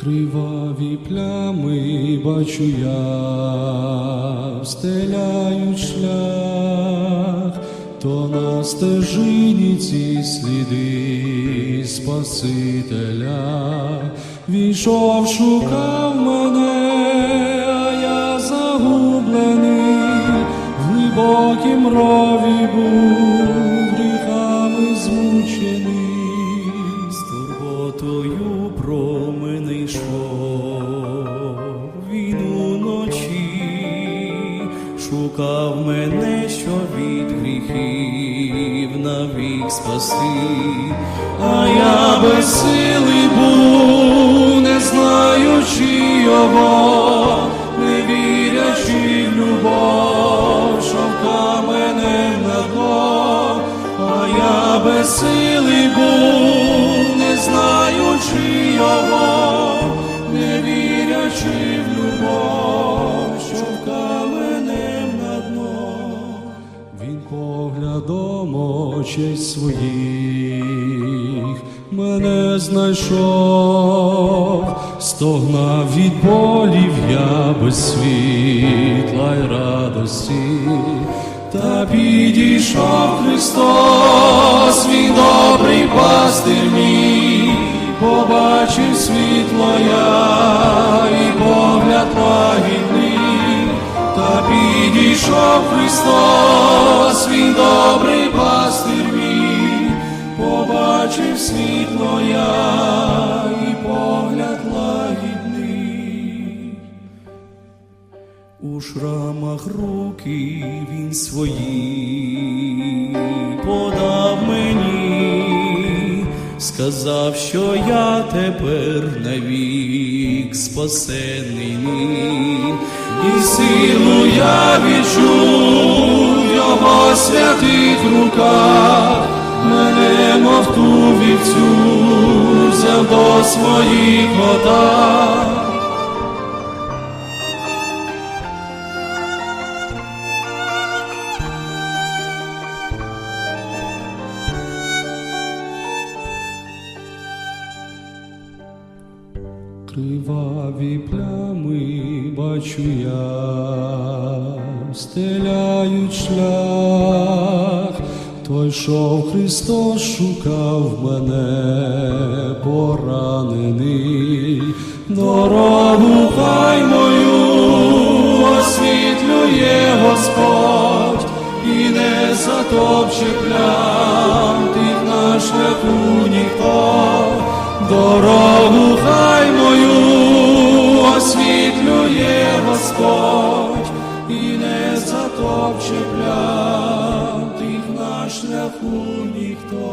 Криваві плями бачу я, стеляють шлях, то на стежині ці сліди Спасителя, війшов, шукав мене, а я загублений, в глибокім рові був, шукав мене, що від гріхів навік спасти, А я безсилий був, не знаючи його, не вірячи в любов, що мене на дно. А я безсилий був, не знаючи його, не вірячи в любов, поглядом очей своїх. Мене знайшов, стогнав від болів я без світла й радості, та підійшов Христос, він добрий пастир мій, побачив світло я і погляд лагідний. Та підійшов Христос, він добрий пастир мій, побачив світло я і погляд лагідний. у шрамах руки він свої подав мені, сказав, що я тепер навік спасений. І силу я відчув в його святих руках, мене мов ту вівцю взяв до своїх отак. Криваві плями бачу я, стеляють шлях, той, що Христос шукав мене, поранений, дорогу хай мою освітлює Господь. І не затопче плям тих на шляху ніхто. Дорогу хай мою освітлює Господь затопче плям тих на шляху ніхто.